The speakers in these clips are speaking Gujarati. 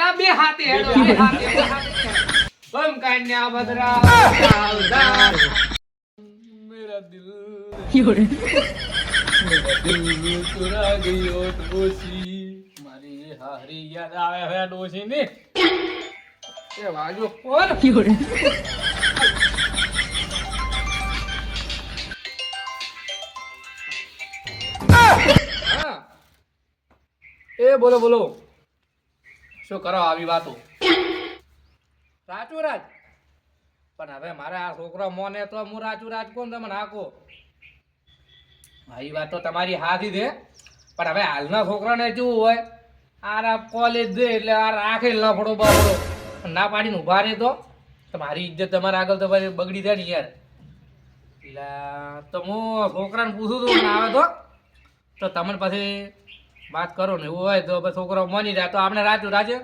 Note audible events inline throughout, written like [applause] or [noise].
અલા બે હાથે હેડો બે હાથે બમ કાન્યા ભદ્રા સાવધાન. મેરા દિલ મેરા દિલ ચુરા ગયો ડોસી મારી હારી યાદ આવે હે ડોસી ને એ વાજો કોણ યોડે એ બોલો બોલો. શું કરો આવી વાતો? રાજુ રાજ પણ હવે મારે આ છોકરો મોને તો હું રાજુ રાજ કોણ તમે નાખો? આવી વાત તો તમારી હાથી છે. પણ હવે હાલના છોકરાને કેવું હોય? આ કોલેજ દે એટલે આ રાખે લફડો બફડો. ના પાડીને ઊભા રહે તો? તમારી ઇજ્જત તમારા આગળ તો પછી બગડી જાય ને યાર. એટલે તો હું છોકરાને પૂછું તું આવે તો? તો તમને પછી વાત કરો ને એવું હોય તો છોકરો માની જાય. તો આપણે રાજુ રાજે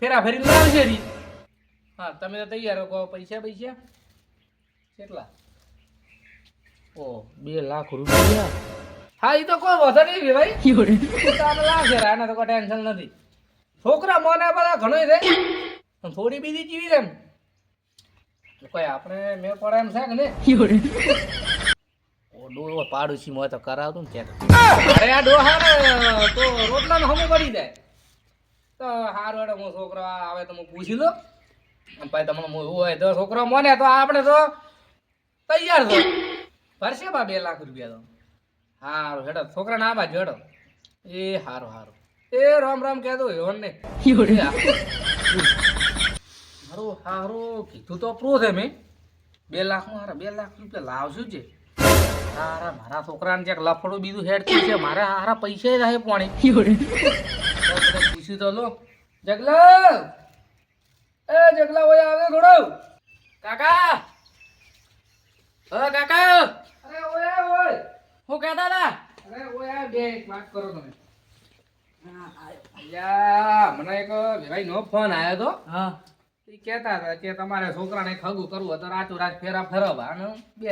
ફેરા ફેરી લાવશે રી. હા તમે તો તૈયાર કહો પૈસા પૈસા. કેટલા? ઓ બે લાખ રૂપિયા. હા એ તો કોઈ વધુ નહીં ભાઈ. આપણે લાવશે રે, આને તો કોઈ ટેન્શન નથી. છોકરા મોના બધા ઘણો છે. થોડી બીજી જીવી છે એમ. કોઈ આપણે મેં પડે એમ છે કે ને ડોહો પાડોશી માં તો કરાવતું ને ત્યાં અરે આ ડોહા ને તો રોટલા નો હમું પડી જાય. તો હારું હેડો હું છોકરો આવે તો હું પૂછી લો પછી તમને હોય તો છોકરો મને તો આપણે તો તૈયાર છો ભરશે બા બે લાખ રૂપિયા તો. હારું હેડો છોકરા ના બાજુ હેડો. એ હારું હારું. એ રામ રામ કહેતો હેવન ને. હારું હારું. કીધું તો પ્રો છે મેં. બે લાખમાં હારા બે લાખ રૂપિયા લાવશું છે હારા મારા છોકરાને ક્યાંક લફડું બીજું હેડ છે? મારે હારા પૈસા રહે પાણી. પૂછ્યું તો લો. જગલા એ જગલા ભાઈ આવે થોડો કાકા! અ કાકા! અરે ઓય ઓય. હું કહેતા હતા? અરે ઓય બે એક વાત કરો તમે. મને એક ભાઈ નો ફોન આવ્યો હતો હા. એ કહેતા હતા કે તમારે છોકરાને ખગું કરવું તો રાતું રાત ફેરા ફેરવવા. અને બે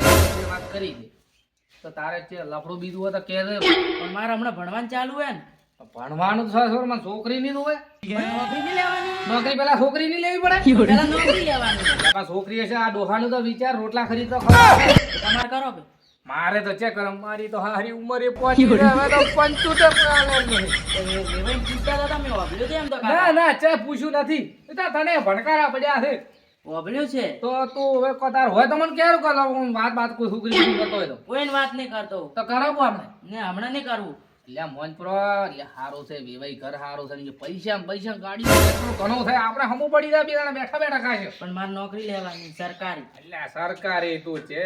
વાત કરી દે. તો તારે છે લફડું બીજું હોય તો કે દે પણ મારે હમણાં ભણવાનું ચાલુ હે ને. ભણવાનું તો સર મને છોકરી ની હોય. નોકરી નહીં લેવાની? નોકરી પેલા છોકરી ની લેવી પડે. પેલા નોકરી લેવાની. બાપા છોકરી હશે આ ડોહાનું તો વિચાર રોટલા ખરીદ તો તમારે કરો કે. મારે તો ચેક કરો મારી તો હારી ઉંમરે પહોંચી હવે તો પંચોતેર પાલન નહીં. લેવાઈ પૂછતા હતા તમે વાપર્યું છે એમ તો ના ના ચે પૂછ્યું નથી. તને ભણકારા પડ્યા છે. વાપર્યું છે? તો તું હવે કતાર હોય તો મને ક્યારે કરો હું વાત વાત કોઈ સુગરી કરતો હોય તો. કોઈ વાત નહીં કરતો. તો કરાવો આપણે? ને હમણાં નહીં કરવું. એટલે મોન પ્રો એટલે હારું છે વેવાઈ ઘર સારું છે ને પૈસા ને પૈસા ને ગાડી એટલું ઘણું થાય. આપણે હમું પડી જાય બે બેઠા બેઠા ખાશે પણ મારે નોકરી લેવાની સરકારી. એટલે સરકારી તું છે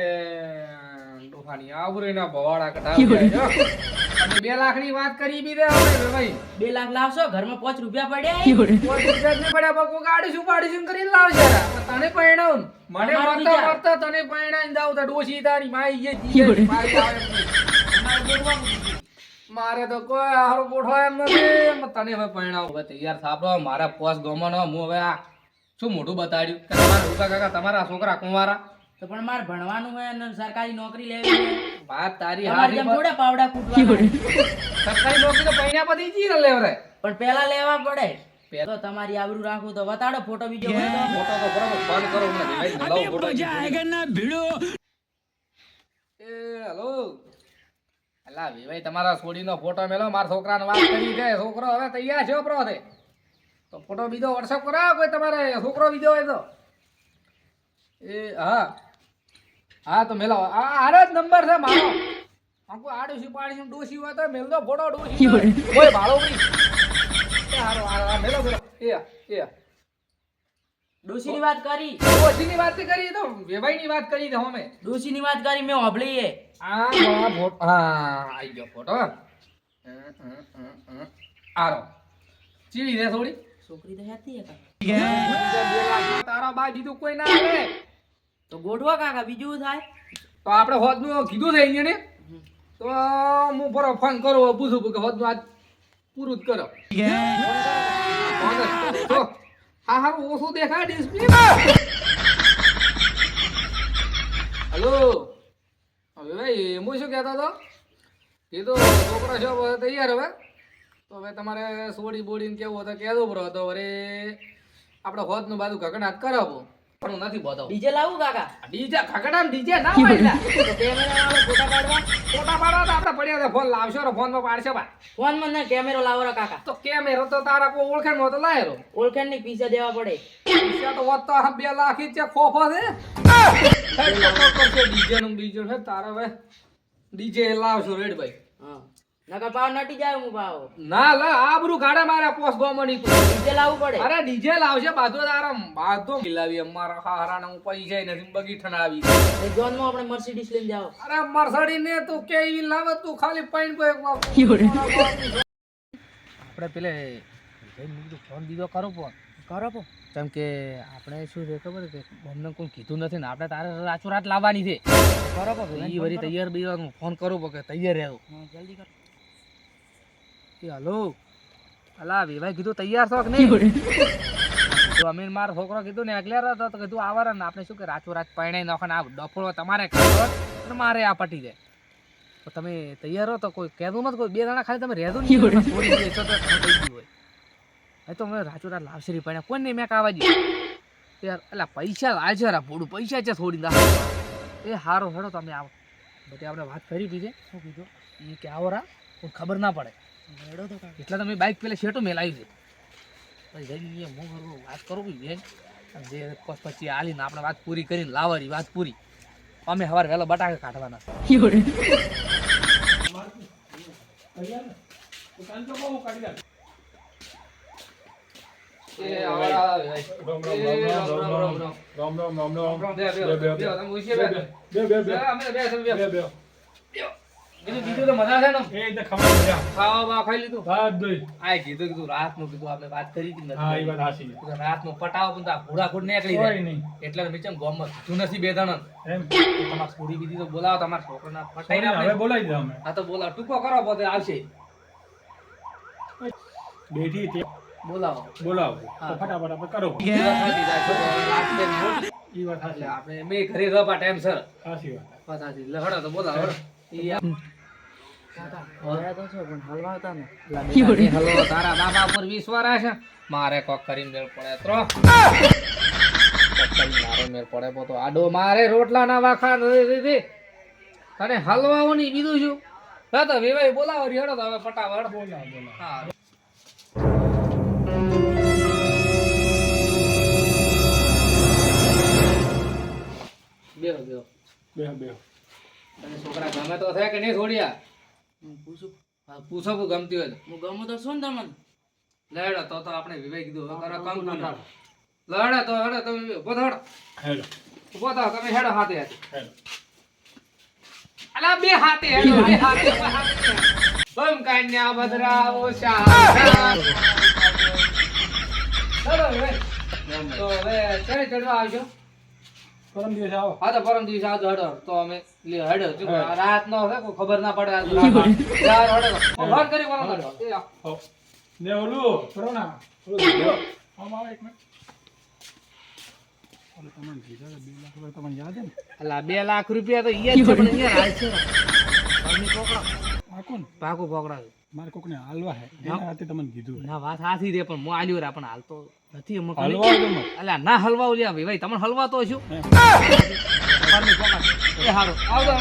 ડોહાની આવરીના ભવાડા કઢાવી બે લાખની વાત કરી બી દે હવે ભાઈ. બે લાખ લાવશો? ઘરમાં પાંચ રૂપિયા પડ્યા પાંચ રૂપિયા નહીં પડ્યા બાપુ કોઈ ગાડી શું પાડી શું કરીને લાવશે તને પરણાવું મને મરતા મરતા તને પરણાઈને જાઉં તો ડોસી તારી માઈ જીવે, મારી તો કોઈ હારું ગોઠવો એમ નથી. તને હવે પરણાવું. હવે તૈયાર થાપડો મારા પોસ ગમવાનો હું હવે આ શું મોટું બતાડ્યું? તમારા કાકા તમારા છોકરા કુંવારા? તો પણ મારે ભણવાનું હોય અને સરકારી નોકરી લેવી હોય. વાત તારી તમારે હારી થોડા પાવડા કૂટવાના. સરકારી નોકરી તો પૈણા પછી જી ને લેવરે. પણ પેલા લેવા પડે. પહેલા- તો તમારી આબરૂ રાખવું તો વતાડો ફોટો બીજો હોય તો. ફોટો તો બરાબર બંધ કરો મને ભાઈ લાવો ફોટો એ હેલો. અલા ભાઈ તમારા છોડીનો ફોટો મેલો મારા છોકરાને વાત કરી છે. છોકરો હવે તૈયાર છે પ્રો છે. તો ફોટો બીજો વોટ્સઅપ કરાવો કોઈ તમારે. છોકરો બીજો હોય તો. એ હા. હા તો મેલો આ આરે જ નંબર છે મારો. આખું આડોશી પાડોશી ડોશી હોય તો મેલ દો ફોટો ડોશી કોઈ ભાડો નહીં હારો હારો મેલો મેલો. એ એ. ડોશીની વાત કરી. ડોશીની વાત કરી તો વેવાઈની વાત કરી તો અમે. ડોશીની વાત કરી મેં હોભળી એ. આ ફોટો હા આઈ ગયો ફોટો. આરો ચીવી દે થોડી. છોકરી તો હેતી તારા બા દીધું કોઈ ના આવે. તો ગોઠવા કાકા, બીજું થાય? તો આપણે હોદનું કીધું છે અહીંયા તો હું બરો ફોન કરો પૂછું કે હોદનું આજ પૂરું જ કરો. તો હા હારું ઓછું દેખાય ડિસ્પ્લેમાં હલો? હવે ભાઈ હું શું કહેતો હતો? કીધું છોકરા છો તૈયાર હવે. તો તો હવે તમારે સોડી બોડીને કેવું હતો તો કહેવું પડે તો અરે આપણે હોદનું બાજુ ઘગડાટ કરાવો. પણ હું નથી બતાવું ડીજે લાવું કાકા? ડીજે ઘગડામ ડીજે ના હોય લા. કેમેરા વાળો ફોટા પાડવા? ફોટા પાડવા તો આપણે પડ્યા છે. ફોન લાવશો ફોનમાં પાડશે બા ફોનમાં ના કેમેરો લાવો રે કાકા. તો કેમેરો તો તારા કોઈ ઓળખે તો લાયરો ઓળખાણની પીસા દેવા પડે. પૈસા તો હોત તો બે લાખ છે ખોફો છે. ડીજે નું બીજું છે તારે હવે ડીજે લાવશો રેડ ભાઈ. હા. નકર પાવ નટી જાય હું ભાવ ના લા આબરૂ કાઢે મારે પોસ ગોમની તું. ડીજે લાવવું પડે. અરે ડીજે લાવશે બાજુ તારા બાધો મિલાવી અમારા હારાને હું પૈસા નથી બગી ઠણાવી એ જોનમાં આપણે મર્સિડીઝ લઈને જાઓ. અરે મરસડી ને તું કેવી લાવે તું ખાલી કોઈ આપણે પેલે ફોન દીધો કરો ફોન. કરો પો કેમ કે આપણે શું છે ખબર કે અમને કોઈ કીધું નથી ને આપણે તારે રાચો રાત લાવવાની છે. કરો પો ઈ વળી તૈયાર હું ફોન પો કે તૈયાર રહેવું. જલ્દી કરો. એ હલો? અલા વિભાઈ કીધું તૈયાર છો કે નહીં? [laughs] તો અમે માર છોકરો કીધું ને એકલેર હતો તો કીધું આવર ને આપણે શું કે રાચો રાત પરણાઈ નાખો ને આ ડફોળો તમારે કરવો અને મારે આ પટી જાય તો તમે તૈયાર હો તો કોઈ કહેતું નથી કોઈ બે જણા ખાલી તમે રહેતું નહીં છોડી તો તમે કહી હોય. એ તો અમે રાચો રાત લાવશે રી કોઈ કોઈને મેં કાવા દીધું યાર એટલે પૈસા લાવશે રા પોડું પૈસા છે થોડી દા એ હારો હેડો તમે આવો. બધી આપણે વાત કરી દીધી. શું કીધું? એ કે આવો રા કોઈ ખબર ના પડે. એટલે તમે બાઇક પેલા શેટો મેલાવી છે. પછી જઈને મોં ભરવું વાત કરું બી બેન. જે પછી આલીને આપણે વાત પૂરી કરીને લાવવાની વાત પૂરી. અમે સવારે વહેલો બટાકા કાઢવાના. રામ રામ રામ રામ. રામ બીજું બીજું તો મજા છે ને. એ તો ખબર મજા ખાવા બાવા ખાઈ લીધું? હાથ ધોઈ આ કીધું કીધું રાતનું કીધું આપણે વાત કરી હતી હા એ વાત હાચી કીધું રાતનું પટાવો પણ તો આ ઘોડાઘોડ નીકળી જાય. નહીં. એટલે મેં ચમ ગામમાં કીધું નથી બે જણ. એમ. તમારે છોડી બીજી તો બોલાવો તમારા છોકરાના ફટાઈને આપણે બોલાવી દે અમે. હા તો બોલાવો. ટૂંકો કરો પોતે આવશે. બેઠી તે બોલાવો. બોલાવો. ફટાફટ આપણે કરો. એ વાત આપણે મેં ઘરે રપા ટાઈમ સર વાત. વાત. એટલે તો બોલાવો તારા બાબા પર વિશ્વાસ છે મારે કોક કરીને મેળ પડે ત્રો મારે મેળ પડે આડો મારે રોટલા ના વાખા દીધી તને હલવાઓની બીજું શું હા. તો વેવાઈ બોલાવો તો હવે ફટાફટ બોલાવો બોલાવો હા બેહો બેહો બે બે તને છોકરા ગમે તો થાય કે નહીં છોડ્યા? હું પૂછું? હા, પૂછો કે ગમતી હોય હું ગમું તો શું તમને? લેડો તો તો આપણે વિવેક કીધું હવે કરો કામ પૂરું. લેડો તો હેડો તમે ઊભો થો હેડો. ઊભો થો તમે હેડો હાથે હાથે. અલા બે હાથે હેડો બે હાથે બમ કન્યા ભદ્રાઓ શાહ હેડો વિવેક. તો હવે ચડે ચડવા આવશો પરમ દિવસે આવો. હા તો પરમ દિવસે આવજો હેડો. તો અમે લે હેડો. જો હા. આ રાત નો હવે કોઈ ખબર ના પડે રાત યાર ફોન કરી બોલો હેડો. એ આવો. હો. ને ઓલું. કરો ઓલું આમ આવો એક મિનિટ. ઓલું તમને કીધું કે બે લાખ રૂપિયા તો પકડો. પાકું પકડાયું મારે કોકને હાલવા હે. એના હાથે તમને કીધું ના વાત સાચી છે પણ હું આલ્યો રા પણ હાલતો નથી અમુક. હલવા અલ્યા ના હલવા ઉલ્યા ભાઈ. તમને હલવા તો શું હે. એ હારો. આવજો.